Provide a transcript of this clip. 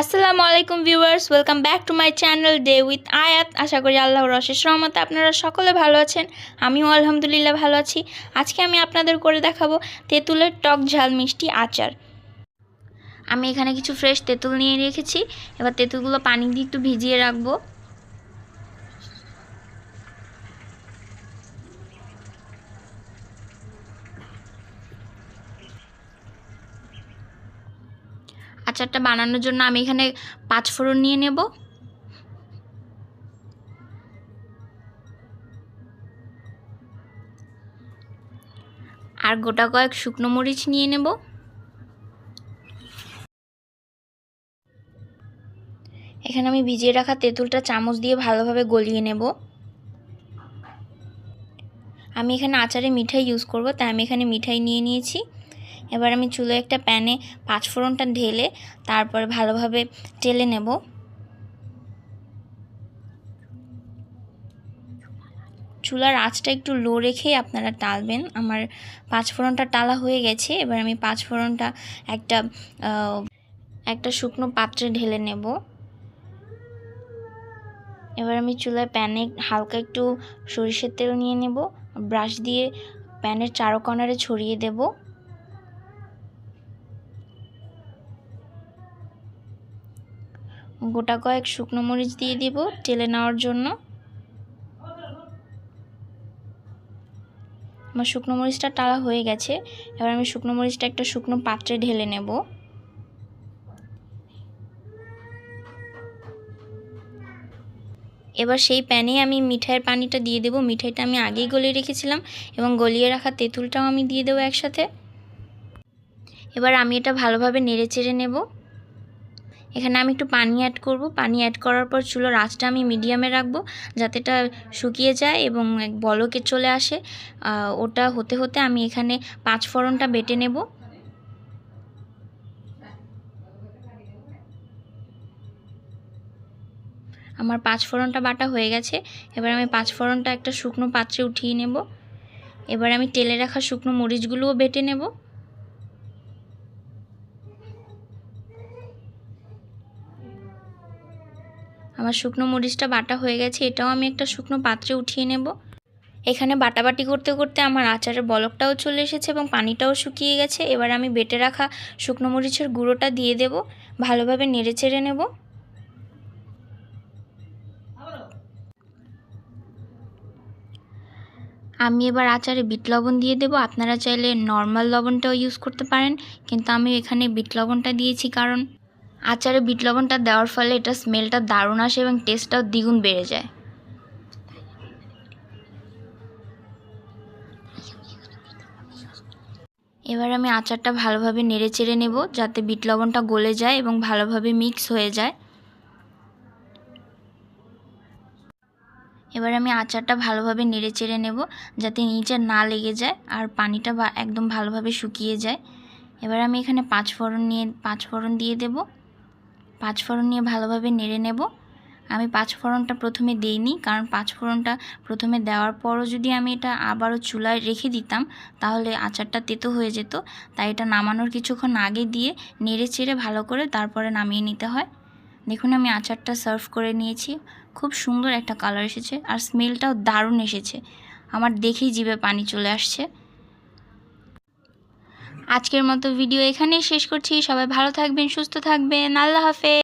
আসসালামু আলাইকুম viewers, welcome back to my channel day with Ayat. আশা করি আল্লাহর অশেষ রহমতে আপনারা সকলে ভালো আছেন, আমিও আলহামদুলিল্লাহ ভালো আছি। আজকে আমি আপনাদের করে দেখাবো তেঁতুলের টক ঝাল মিষ্টি আচার। আমি এখানে কিছু ফ্রেশ তেঁতুল নিয়ে রেখেছি। এবার তেঁতুলগুলো পানি দিয়ে একটু ভিজিয়ে রাখব। আচারটা বানানোর জন্য আমি এখানে পাঁচ ফোড়ন নিয়ে নেব। আর গোটা কয়েক শুকনো মরিচ নিয়ে নেব। এখানে আমি ভিজিয়ে রাখা তেঁতুলটা চামচ দিয়ে ভালোভাবে গলিয়ে নেব। আমি এখানে আচারে মিঠাই ইউজ করব, তাই আমি এখানে মিঠাই নিয়ে নিয়েছি। এবার আমি চুলো একটা প্যানে পাঁচফোড়নটা ঢেলে তারপরে ভালোভাবে টেলে নেব। চুলার আঁচটা একটু লো রেখেই আপনারা টালবেন। আমার পাঁচফোড়নটা টালা হয়ে গেছে, এবার আমি পাঁচফোড়নটা একটা একটা শুকনো পাত্রে ঢেলে নেব। এবার আমি চুলায় প্যানে হালকা একটু সরিষের তেল নিয়ে নেব। ব্রাশ দিয়ে প্যানের চারো কর্নারে ছড়িয়ে দেবো। গোটা কয়েক শুকনো মরিচ দিয়ে দিব টেলে নেওয়ার জন্য। আমার শুকনো মরিচটা টালা হয়ে গেছে। এবার আমি শুকনো মরিচটা একটা শুকনো পাত্রে ঢেলে নেব। এবার সেই প্যানে আমি মিঠাইয়ের পানিটা দিয়ে দেবো। মিঠাইটা আমি আগেই গলিয়ে রেখেছিলাম এবং গলিয়ে রাখা তেঁতুলটাও আমি দিয়ে দেবো একসাথে। এবার আমি এটা ভালোভাবে নেড়ে চেড়ে নেব। এখানে আমি একটু পানি অ্যাড করব। পানি অ্যাড করার পর চুলোর আঁচটা আমি মিডিয়ামে রাখব। যাতে এটা শুকিয়ে যায় এবং এক বলকে চলে আসে। ওটা হতে হতে আমি এখানে পাঁচ ফোড়নটা বেটে নেব। আমার পাঁচ ফোড়নটা বাটা হয়ে গেছে। এবার আমি পাঁচ ফোড়নটা একটা শুকনো পাত্রে উঠিয়ে নেব। এবার আমি তেলে রাখা শুকনো মরিচগুলোও বেটে নেব। আমার শুকনো মরিচটা বাটা হয়ে গেছে, এটাও আমি একটা শুকনো পাত্রে উঠিয়ে নেব। এখানে বাটাবাটি করতে করতে আমার আচারের বলকটাও চলে এসেছে এবং পানিটাও শুকিয়ে গেছে। এবার আমি বেটে রাখা শুকনো মরিচের গুঁড়োটা দিয়ে দেব, ভালোভাবে নেড়ে চেড়ে নেব। আমি এবার আচারে বিট লবণ দিয়ে দেবো। আপনারা চাইলে নর্মাল লবণটাও ইউজ করতে পারেন, কিন্তু আমি এখানে বিট লবণটা দিয়েছি কারণ আচারে বিট লবণটা দেওয়ার ফলে এটা স্মেলটা দারুণ আসে এবং টেস্টটাও দ্বিগুণ বেড়ে যায়। এবার আমি আচারটা ভালোভাবে নেড়ে চেড়ে নেব যাতে বিট লবণটা গলে যায় এবং ভালোভাবে মিক্স হয়ে যায়। এবার আমি আচারটা ভালোভাবে নেড়ে চেড়ে নেব যাতে নিচে না লেগে যায় আর পানিটা একদম ভালোভাবে শুকিয়ে যায়। এবার আমি এখানে পাঁচ ফোড়ন নিয়ে পাঁচ ফোড়ন দিয়ে দেবো। পাঁচ ফোড়ন নিয়ে ভালোভাবে নেড়ে নেব। আমি পাঁচ ফোড়নটা প্রথমে দিইনি, কারণ পাঁচ ফোড়নটা প্রথমে দেওয়ার পরও যদি আমি এটা আবারও চুলায় রেখে দিতাম, তাহলে আচারটা তেতো হয়ে যেত। তাই এটা নামানোর কিছুক্ষণ আগে দিয়ে নেড়ে চেড়ে ভালো করে তারপরে নামিয়ে নিতে হয়। দেখুন, আমি আচারটা সার্ভ করে নিয়েছি। খুব সুন্দর একটা কালার এসেছে আর স্মেলটাও দারুণ এসেছে। আমার দেখেই জিভে পানি চলে আসছে। আজকের মতো ভিডিও এখানেই শেষ করছি। সবাই ভালো থাকবেন সুস্থ থাকবেন। আল্লাহ হাফেজ।